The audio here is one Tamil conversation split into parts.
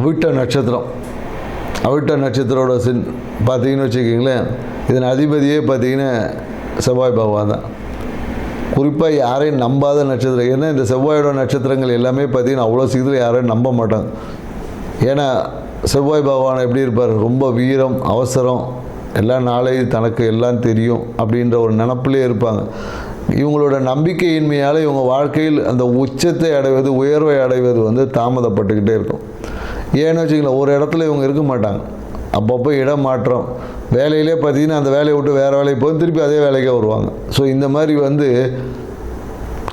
அவிட்ட நட்சத்திரம். அவிட்ட நட்சத்திரோட சின் பார்த்தீங்கன்னு வச்சுக்கிங்களேன் இதன் அதிபதியே பார்த்தீங்கன்னா செவ்வாய் பகவான் தான். குறிப்பாக யாரையும் நம்பாத நட்சத்திரம் ஏன்னா இந்த செவ்வாயோட நட்சத்திரங்கள் எல்லாமே பார்த்தீங்கன்னா அவ்வளோ சீக்கிரம் யாரையும் நம்ப மாட்டாங்க. ஏன்னா செவ்வாய் பகவான் எப்படி இருப்பார்? ரொம்ப வீரம் அவசரம் எல்லா நாளையும் தனக்கு எல்லாம் தெரியும் அப்படின்ற ஒரு நினப்பிலே இருப்பாங்க. இவங்களோட நம்பிக்கையின்மையால் இவங்க வாழ்க்கையில் அந்த உச்சத்தை அடைவது உயர்வை அடைவது வந்து தாமதப்பட்டுக்கிட்டே இருக்கும். ஏன்னு வச்சுக்கலாம் ஒரு இடத்துல இவங்க இருக்க மாட்டாங்க. அப்பப்போ இடம் மாற்றம். வேலையிலே பார்த்தீங்கன்னா அந்த வேலையை விட்டு வேறு வேலைக்கு போய் திருப்பி அதே வேலைக்கே வருவாங்க. ஸோ இந்த மாதிரி வந்து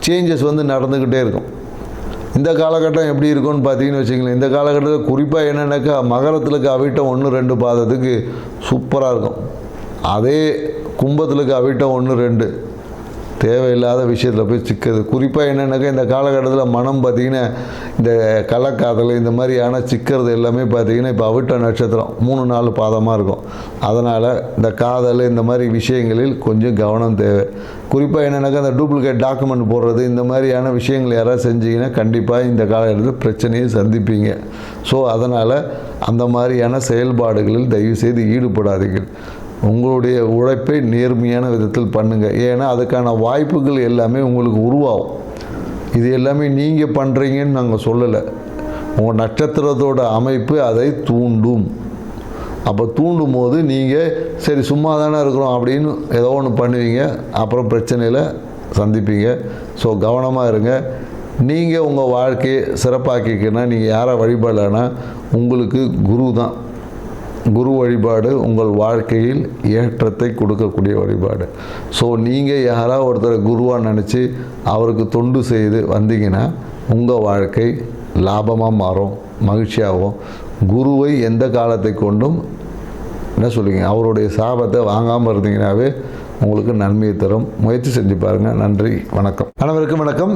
சேஞ்சஸ் வந்து நடந்துக்கிட்டே இருக்கும். இந்த காலகட்டம் எப்படி இருக்கும்னு பார்த்தீங்கன்னு வச்சுங்களேன் இந்த காலகட்டத்தில் குறிப்பாக என்னென்னாக்கா மகரத்தில் இருக்க அவிட்டம் ஒன்று ரெண்டு பாதத்துக்கு சூப்பராக இருக்கும். அதே கும்பத்தில் இருக்க அவிட்டம் ஒன்று ரெண்டு. தேவையில்லாத விஷயத்தில் போய் சிக்கிறது குறிப்பாக என்னென்னாக்கா இந்த காலகட்டத்தில் மனம் பார்த்திங்கன்னா இந்த கலக்காதல் இந்த மாதிரியான சிக்கிறது எல்லாமே பார்த்திங்கன்னா இப்போ அவிட்ட நட்சத்திரம் மூணு நாலு பாதமாக இருக்கும். அதனால் இந்த காதல் இந்த மாதிரி விஷயங்களில் கொஞ்சம் கவனம் தேவை. குறிப்பாக என்னென்னாக்கா இந்த டூப்ளிகேட் டாக்குமெண்ட் போடுறது இந்த மாதிரியான விஷயங்கள் யாராவது செஞ்சீங்கன்னா கண்டிப்பாக இந்த காலகட்டத்தில் பிரச்சனையை சந்திப்பீங்க. ஸோ அதனால் அந்த மாதிரியான செயல்பாடுகளில் தயவுசெய்து ஈடுபடாதீர்கள். உங்களுடைய உழைப்பை நேர்மையான விதத்தில் பண்ணுங்கள் ஏன்னா அதுக்கான வாய்ப்புகள் எல்லாமே உங்களுக்கு உருவாகும். இது எல்லாமே நீங்கள் பண்ணுறீங்கன்னு நாங்கள் சொல்லலை. உங்கள் நட்சத்திரத்தோட அமைப்பு அதை தூண்டும். அப்போ தூண்டும் போது நீங்கள் சரி சும்மா தானே இருக்கிறோம் அப்படின்னு ஏதோ ஒன்று பண்ணுவீங்க. அப்புறம் பிரச்சனையில் சந்திப்பீங்க. ஸோ கவனமாக இருங்க. நீங்கள் உங்கள் வாழ்க்கையை சிறப்பாக்கிக்கன்னா நீங்கள் யாரை வழிபடலைன்னா உங்களுக்கு குரு தான். குரு வழிபாடு உங்கள் வாழ்க்கையில் ஏற்றத்தை கொடுக்கக்கூடிய வழிபாடு. ஸோ நீங்கள் யாராவது ஒருத்தரை குருவாக நினச்சி அவருக்கு தொண்டு செய்து வந்தீங்கன்னா உங்கள் வாழ்க்கை லாபமாக மாறும் மகிழ்ச்சியாகும். குருவை எந்த காலத்தை கொண்டும் என்ன சொல்லுவீங்க அவருடைய சாபத்தை வாங்காமல் இருந்தீங்கன்னாவே உங்களுக்கு நன்மையை தரும். முயற்சி செஞ்சு பாருங்கள் நன்றி வணக்கம். அனைவருக்கும் வணக்கம்.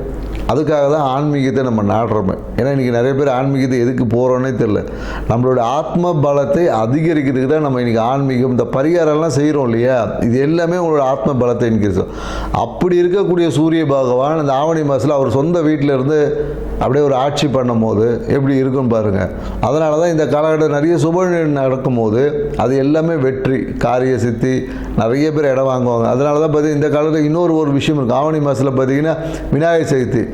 அதுக்காக தான் ஆன்மீகத்தை நம்ம நாடுறோமே. ஏன்னா இன்றைக்கி நிறைய பேர் ஆன்மீகத்தை எதுக்கு போகிறோன்னே தெரில நம்மளோட ஆத்ம பலத்தை அதிகரிக்கிறதுக்கு தான் நம்ம இன்றைக்கி ஆன்மீகம் இந்த பரிகாரம்லாம் செய்கிறோம் இல்லையா? இது எல்லாமே உங்களோட ஆத்ம பலத்தை இன்க்ரீஸ் அப்படி இருக்கக்கூடிய சூரிய பகவான் இந்த ஆவணி மாதத்தில் அவர் சொந்த வீட்டில் இருந்து அப்படியே ஒரு ஆட்சி பண்ணும்போது எப்படி இருக்குன்னு பாருங்கள் அதனால தான் இந்த காலகட்டம் நிறைய சுப நடக்கும்போது அது எல்லாமே வெற்றி காரிய சித்தி நிறைய பேர் இடம் வாங்குவாங்க. அதனால தான் பார்த்தீங்கன்னா இந்த காலத்தில் இன்னொரு ஒரு விஷயம் இருக்குது ஆவணி மாதத்தில் பார்த்தீங்கன்னா விநாயகர் சதுர்த்தி.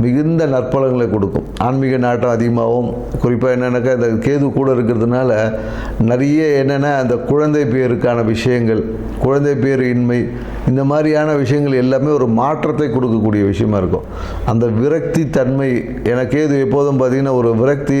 மிகுந்த நற்பலங்களை கொடுக்கும். ஆன்மீக நாட்டம் அதிகமாகவும் குறிப்பாக என்னென்னாக்கா இந்த கேது கூட இருக்கிறதுனால நிறைய என்னென்னா அந்த குழந்தை பேருக்கான விஷயங்கள் குழந்தை பேர் இன்மை இந்த மாதிரியான விஷயங்கள் எல்லாமே ஒரு மாற்றத்தை கொடுக்கக்கூடிய விஷயமா இருக்கும். அந்த விரக்தி தன்மை எனக்கு கேது எப்போதும் பார்த்திங்கன்னா ஒரு விரக்தி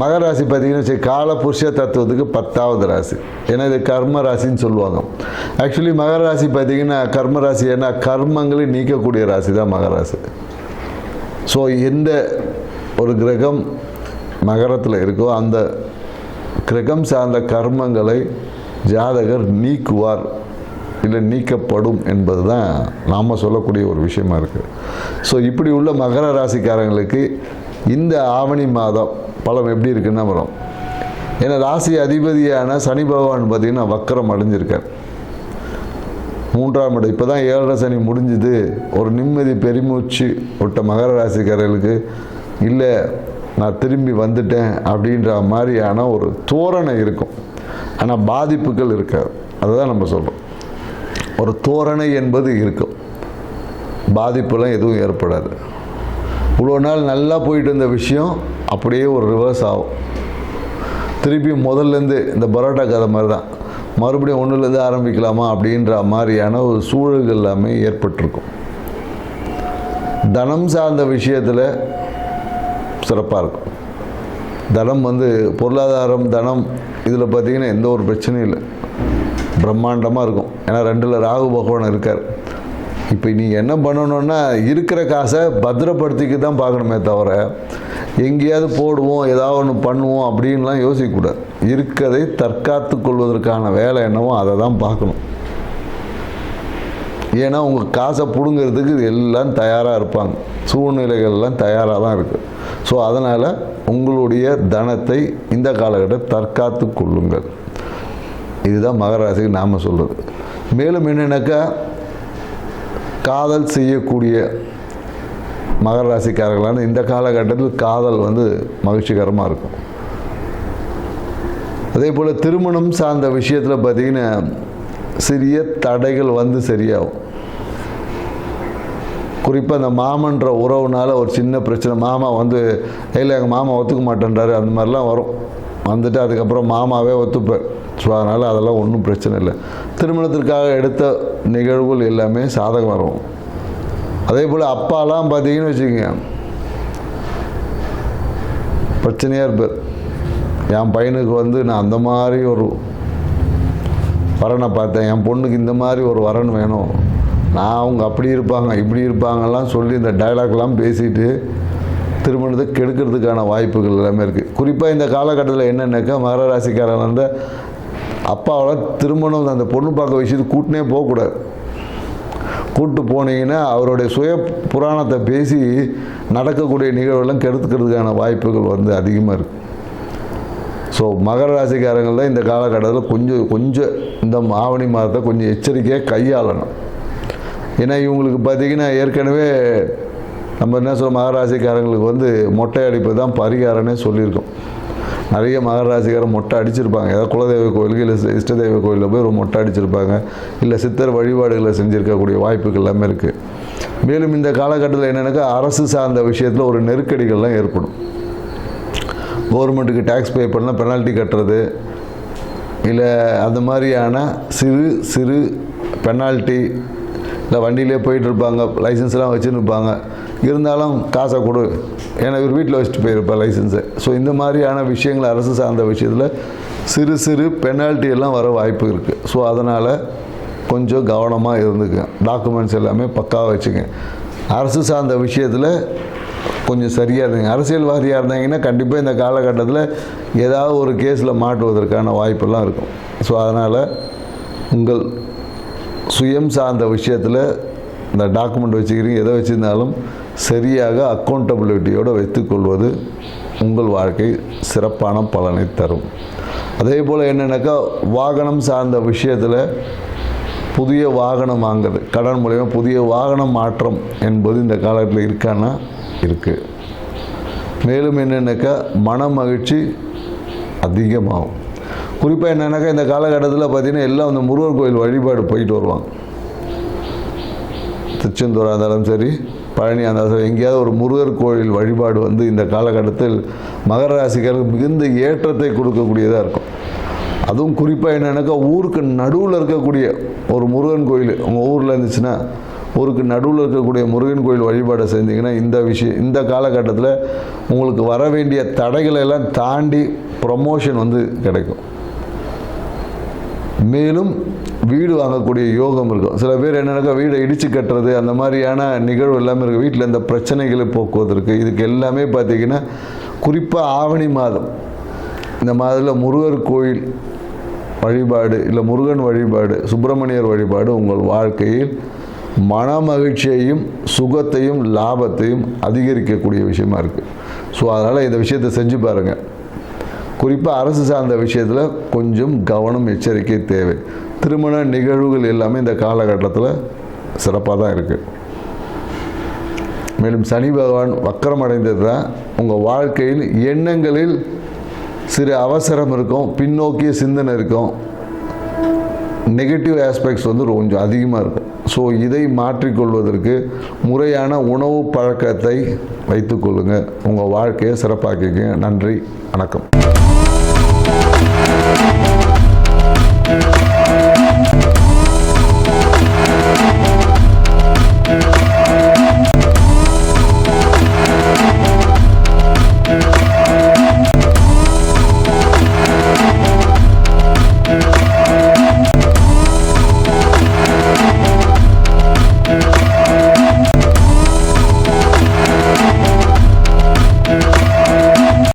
மகராசி பார்த்தீங்கன்னா சரி கால புருஷ தத்துவத்துக்கு பத்தாவது ராசி. ஏன்னா இது கர்ம ராசின்னு சொல்லுவாங்க. ஆக்சுவலி மகர ராசி பார்த்தீங்கன்னா கர்ம ராசி ஏன்னா கர்மங்களை நீக்கக்கூடிய ராசி தான் மகராசி ஸோ எந்த ஒரு கிரகம் மகரத்தில் இருக்கோ அந்த கிரகம் சார்ந்த கர்மங்களை ஜாதகர் நீக்குவார். இல்லை நீக்கப்படும் என்பது தான் நாம் சொல்லக்கூடிய ஒரு விஷயமா இருக்குது ஸோ இப்படி உள்ள மகர ராசிக்காரங்களுக்கு இந்த ஆவணி மாதம் பலம் எப்படி இருக்குன்னா வரும். ஏன்னா ராசி அதிபதியான சனி பகவான் பார்த்திங்கன்னா வக்கரம் அடைஞ்சிருக்கார். மூன்றாம் இடம். இப்போ தான் ஏழரை சனி முடிஞ்சுது. ஒரு நிம்மதி பெருமூச்சு விட்ட மகர ராசிக்காரர்களுக்கு இல்லை நான் திரும்பி வந்துட்டேன் அப்படின்ற மாதிரியான ஒரு தோரணை இருக்கும். ஆனால் பாதிப்புகள் இருக்காது. அதுதான் நம்ம சொல்கிறோம் ஒரு தோரணை என்பது இருக்கும். பாதிப்புலாம் எதுவும் ஏற்படாது. இவ்வளோ நாள் நல்லா போயிட்டு இருந்த விஷயம் அப்படியே ஒரு ரிவர்ஸ் ஆகும். திருப்பி முதல்லேருந்து இந்த பரோட்டா கதை மாதிரி தான் மறுபடியும் ஒன்றுலேருந்து ஆரம்பிக்கலாமா அப்படின்ற மாதிரியான ஒரு சூழல்கள் எல்லாமே ஏற்பட்டிருக்கும். தனம் சார்ந்த விஷயத்தில் சிறப்பாக இருக்கும். தனம் வந்து பொருளாதாரம் தனம் இதில் பார்த்தீங்கன்னா எந்த ஒரு பிரச்சனையும் இல்லை. பிரம்மாண்டமாக இருக்கும். ஏன்னா ரெண்டில் ராகு பகவான் இருக்கார். இப்போ நீங்கள் என்ன பண்ணணுன்னா இருக்கிற காசை பத்திரப்படுத்திக்க தான் பார்க்கணுமே தவிர எங்கேயாவது போடுவோம் ஏதாவது ஒன்று பண்ணுவோம் அப்படின்லாம் யோசிக்கக்கூடாது. இருக்கதை தற்காத்து கொள்வதற்கான வேலை என்னவோ அதை தான் பார்க்கணும். ஏன்னா உங்கள் காசை பிடுங்கிறதுக்கு எல்லாம் தயாராக இருப்பாங்க. சூழ்நிலைகள்லாம் தயாராக தான் இருக்குது ஸோ அதனால் உங்களுடைய தனத்தை இந்த காலகட்டம் தற்காத்து கொள்ளுங்கள். இதுதான் மகராசிக்கு நாம் சொல்கிறது மேலும் என்னென்னாக்கா காதல் செய்யக்கூடிய மகர ராசிக்காரர்களான இந்த காலகட்டத்தில் காதல் வந்து மகிழ்ச்சிகரமாக இருக்கும். அதே போல் திருமணம் சார்ந்த விஷயத்தில் பார்த்திங்கன்னா சிறிய தடைகள் வந்து சரியாகும். குறிப்பாக அந்த மாமன்ற உறவுனால ஒரு சின்ன பிரச்சனை மாமா வந்து இல்லை எங்கள் மாமா ஒத்துக்க மாட்டேன்றாரு அந்த மாதிரிலாம் வரும். வந்துட்டு அதுக்கப்புறம் மாமாவே ஒத்துப்பார். ஸோ அதனால் அதெல்லாம் ஒன்றும் பிரச்சனை இல்லை. திருமணத்திற்காக எடுத்த நிகழ்வுகள் எல்லாமே சாதகம் வரும் அதே போல் அப்பாலாம் பார்த்தீங்கன்னு வச்சுக்கோங்க. பிரச்சனையாக இருப்பார். என் பையனுக்கு வந்து நான் அந்த மாதிரி ஒரு வரனை பார்த்தேன். என் பொண்ணுக்கு இந்த மாதிரி ஒரு வரன் வேணும். நான் அவங்க அப்படி இருப்பாங்க இப்படி இருப்பாங்கலாம் சொல்லி இந்த டயலாக்லாம் பேசிட்டு திருமணத்தை கெடுக்கிறதுக்கான வாய்ப்புகள் எல்லாமே இருக்குது குறிப்பாக இந்த காலகட்டத்தில் என்னென்னாக்கா மகர ராசிக்காரன் வந்து அப்பாவெல்லாம் திருமணம் அந்த பொண்ணு பார்க்க விஷயத்துக்கு கூட்டினே போகக்கூடாது. கூப்பிட்டு போனீங்கன்னா அவருடைய சுய புராணத்தை பேசி நடக்கக்கூடிய நிகழ்வுலாம் கெடுத்துக்கிறதுக்கான வாய்ப்புகள் வந்து அதிகமாக இருக்குது ஸோ மகர ராசிக்காரங்கள் தான் இந்த காலகட்டத்தில் கொஞ்சம் கொஞ்சம் இந்த ஆவணி மாதத்தை கொஞ்சம் எச்சரிக்கையாக கையாளணும். ஏன்னா இவங்களுக்கு பார்த்திங்கன்னா ஏற்கனவே நம்ம என்ன சொல்ல மகராசிக்காரங்களுக்கு வந்து மொட்டை அடிப்பு தான் பரிகாரம்னே சொல்லியிருக்கோம். நிறைய மகராசிக்காரன் மொட்டை அடிச்சிருப்பாங்க. ஏதாவது குலதெய்வ கோயிலுக்கு இல்லை இஷ்டதெய்வ கோயிலில் போய் ஒரு மொட்டை அடிச்சிருப்பாங்க. இல்லை சித்தர் வழிபாடுகளை செஞ்சுருக்கக்கூடிய வாய்ப்புகள் எல்லாமே இருக்குது மேலும் இந்த காலகட்டத்தில் என்னென்னாக்கா அரசு சார்ந்த விஷயத்தில் ஒரு நெருக்கடிகள்லாம் ஏற்படும். கவர்மெண்ட்டுக்கு டேக்ஸ் பே பண்ணால் பெனால்ட்டி கட்டுறது. இல்லை அந்த மாதிரியான சிறு சிறு பெனால்ட்டி இல்லை வண்டியிலே போயிட்டுருப்பாங்க லைசன்ஸ்லாம் வச்சுன்னு இருப்பாங்க இருந்தாலும் காசை கொடு. ஏன்னா இவர் வீட்டில் வச்சுட்டு போயிருப்பேன் லைசன்ஸை ஸோ இந்த மாதிரியான விஷயங்கள் அரசு சார்ந்த விஷயத்தில் சிறு சிறு பெனால்ட்டி எல்லாம் வர வாய்ப்பு இருக்குது ஸோ அதனால் கொஞ்சம் கவனமாக இருந்துக்க டாக்குமெண்ட்ஸ் எல்லாமே பக்காவாக வச்சுங்க அரசு சார்ந்த விஷயத்தில் கொஞ்சம் சரியாக இருந்தீங்க. அரசியல்வாதியாக இருந்தீங்கன்னா கண்டிப்பாக இந்த காலகட்டத்தில் ஏதாவது ஒரு கேஸில் மாட்டுவதற்கான வாய்ப்பெல்லாம் இருக்கும். ஸோ அதனால் உங்கள் சுயம் சார்ந்த விஷயத்தில் இந்த டாக்குமெண்ட் வச்சுக்கிறீங்க எதை வச்சுருந்தாலும் சரியாக அக்கௌண்டபிலிட்டியோடு வைத்துக்கொள்வது உங்கள் வாழ்க்கை சிறப்பான பலனை தரும். அதே போல் என்னென்னாக்கா வாகனம் சார்ந்த விஷயத்தில் புதிய வாகனம் வாங்குறது கடன் மூலயமா புதிய வாகனம் மாற்றம் என்பது இந்த காலத்தில் இருக்கான்னா இருக்குது மேலும் என்னென்னாக்கா மன மகிழ்ச்சி அதிகமாகும். குறிப்பாக என்னென்னாக்கா இந்த காலகட்டத்தில் பார்த்திங்கன்னா எல்லாம் அந்த முருகர் கோயில் வழிபாடு போயிட்டு வருவாங்க. திருச்செந்தூராக இருந்தாலும் சரி பழனியாக இருந்தாலும் சரி எங்கேயாவது ஒரு முருகர் கோயில் வழிபாடு வந்து இந்த காலகட்டத்தில் மகர ராசிக்காரருக்கு மிகுந்த ஏற்றத்தை கொடுக்கக்கூடியதாக இருக்கும். அதுவும் குறிப்பாக என்னென்னாக்கா ஊருக்கு நடுவில் இருக்கக்கூடிய ஒரு முருகன் கோயில் உங்கள் ஊரில் இருந்துச்சுன்னா ஊருக்கு நடுவில் இருக்கக்கூடிய முருகன் கோயில் வழிபாடை செஞ்சிங்கன்னா இந்த விஷயம் இந்த காலகட்டத்தில் உங்களுக்கு வர வேண்டிய தடைகளை எல்லாம் தாண்டி ப்ரொமோஷன் வந்து கிடைக்கும். மேலும் வீடு வாங்கக்கூடிய யோகம் இருக்கும். சில பேர் என்னென்னாக்கா வீடை இடித்து கட்டுறது அந்த மாதிரியான நிகழ்வு எல்லாமே இருக்குது வீட்டில் இந்த பிரச்சனைகளை போக்குவதற்கு இதுக்கு எல்லாமே பார்த்திங்கன்னா குறிப்பாக ஆவணி மாதம். இந்த மாதத்தில் முருகர் கோயில் வழிபாடு இல்லை முருகன் வழிபாடு சுப்பிரமணியர் வழிபாடு உங்கள் வாழ்க்கையில் மன மகிழ்ச்சியையும் சுகத்தையும் லாபத்தையும் அதிகரிக்கக்கூடிய விஷயமா இருக்குது ஸோ அதனால் இந்த விஷயத்தை செஞ்சு பாருங்கள் குறிப்பாக அரசு சார்ந்த விஷயத்தில் கொஞ்சம் கவனம் எச்சரிக்கை தேவை. திருமண நிகழ்வுகள் எல்லாமே இந்த காலகட்டத்தில் சிறப்பாக தான் இருக்குது மேலும் சனி பகவான் வக்கரமடைந்தது தான் உங்கள் வாழ்க்கையில் எண்ணங்களில் சிறு அவசரம் இருக்கும் பின்னோக்கிய சிந்தனை இருக்கும். நெகட்டிவ் ஆஸ்பெக்ட்ஸ் வந்து கொஞ்சம் அதிகமாக இருக்கும். ஸோ இதை மாற்றிக்கொள்வதற்கு முறையான உணவு பழக்கத்தை வைத்துக்கொள்ளுங்கள் உங்கள் வாழ்க்கையை சிறப்பாக்கிக்கங்க. நன்றி வணக்கம்.